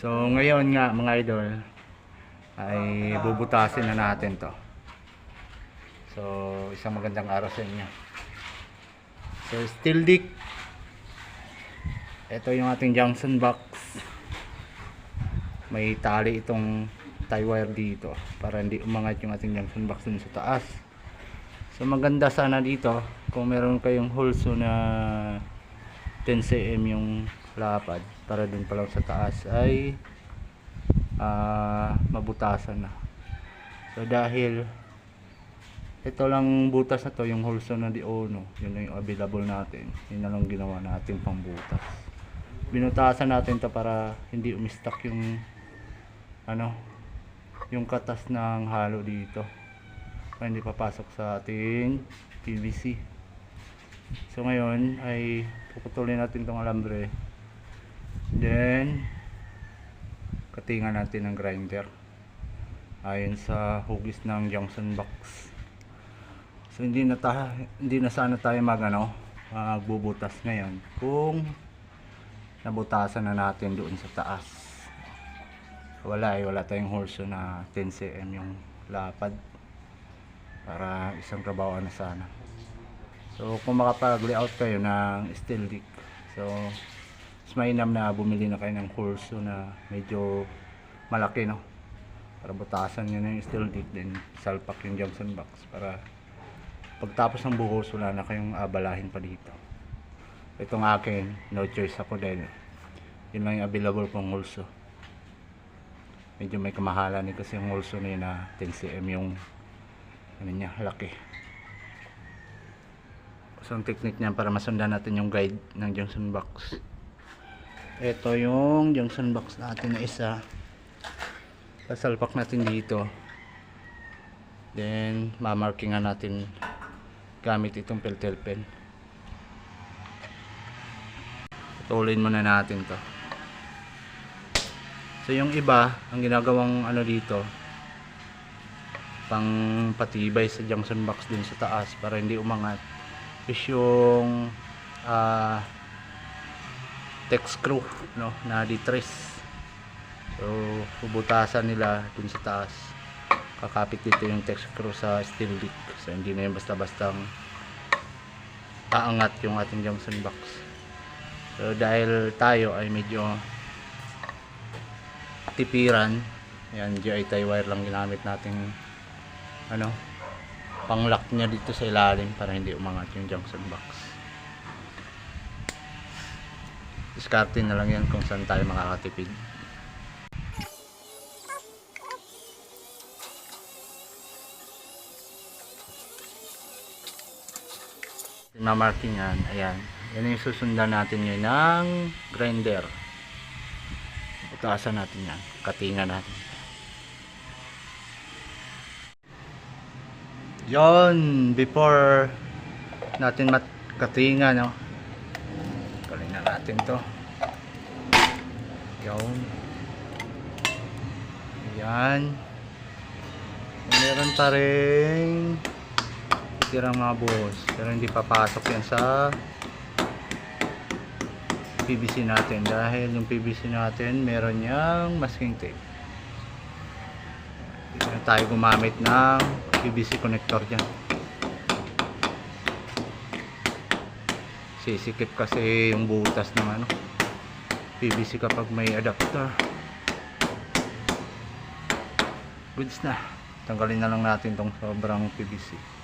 So ngayon nga mga idol ay bubutasin na natin to. So isang magandang araw sa inyo. So steel dick. Ito yung ating junction box. May tali itong tie wire dito para hindi umangat yung ating junction box dun sa taas. So maganda sana dito kung meron kayong hulso na 10 cm yung lapad para dun pa lang sa taas ay ah, mabutasan na. So dahil ito lang butas na to yung hulso na di ono yun na yung available natin. Yun na lang ginawa natin pang butas. Binutasan natin to para hindi umistak yung ano yung katas ng halo dito. Para hindi papasok sa ating PVC so ngayon ay puputulin natin tong alambre then katingan natin ng grinder. Ayon sa hugis ng junction box. So hindi na ta hindi na sana tayo mag ano magbubutas ngayon kung nabutasan na natin doon sa taas. Wala eh wala tayong horso na 10 cm yung lapad para isang trabaho na sana. So kung makapag layout kayo ng steel dick so mas mainam na bumili na kayo ng horso na medyo malaki no? Para butasan nyo na yung steel dick then salpak yung junction box para pagtapos ng buhos wala na kayong abalahin pa dito. Itong akin no choice ako din yun lang yung available pang hulso medyo may kamahalan din kasi yung hulso na yun na 10 cm yung ano niya laki. So ang technique niya para masundan natin yung guide ng junction box ito yung junction box natin na isa. Sasalpak natin dito. Then mamarkingan natin gamit itong peltel pen. Putulin muna natin to. So yung iba, ang ginagawang ano dito, pang patibay sa junction box din sa taas para hindi umangat is yung ah tech screw no na ditres. So bubutasan nila dun sa taas. Kakapit dito yung tech screw sa steel dick. So hindi na yung basta bastang aangat yung ating junction box. So dahil tayo ay medyo tipiran, yan GI tie wire lang ginamit natin ano, pang-lock niya dito sa ilalim para hindi umangat yung junction box. Diskarte na lang yan kung saan tayo makakatipid. Mamarking yan, ayan. Yan yung susundan natin ngayon ng grinder. Utasan natin yan. Katingan natin. Yon, before natin matkatingan, no. Natin to. Yon. Yan. Meron pa rin tirang mga buhos. Pero hindi papasok yan sa PVC natin dahil yung PVC natin meron niyang masking tape hindi na tayo gumamit ng PVC connector dyan sisikip kasi yung butas ng ano. PVC kapag may adapter. Goods na. Tanggalin na lang natin tong sobrang PVC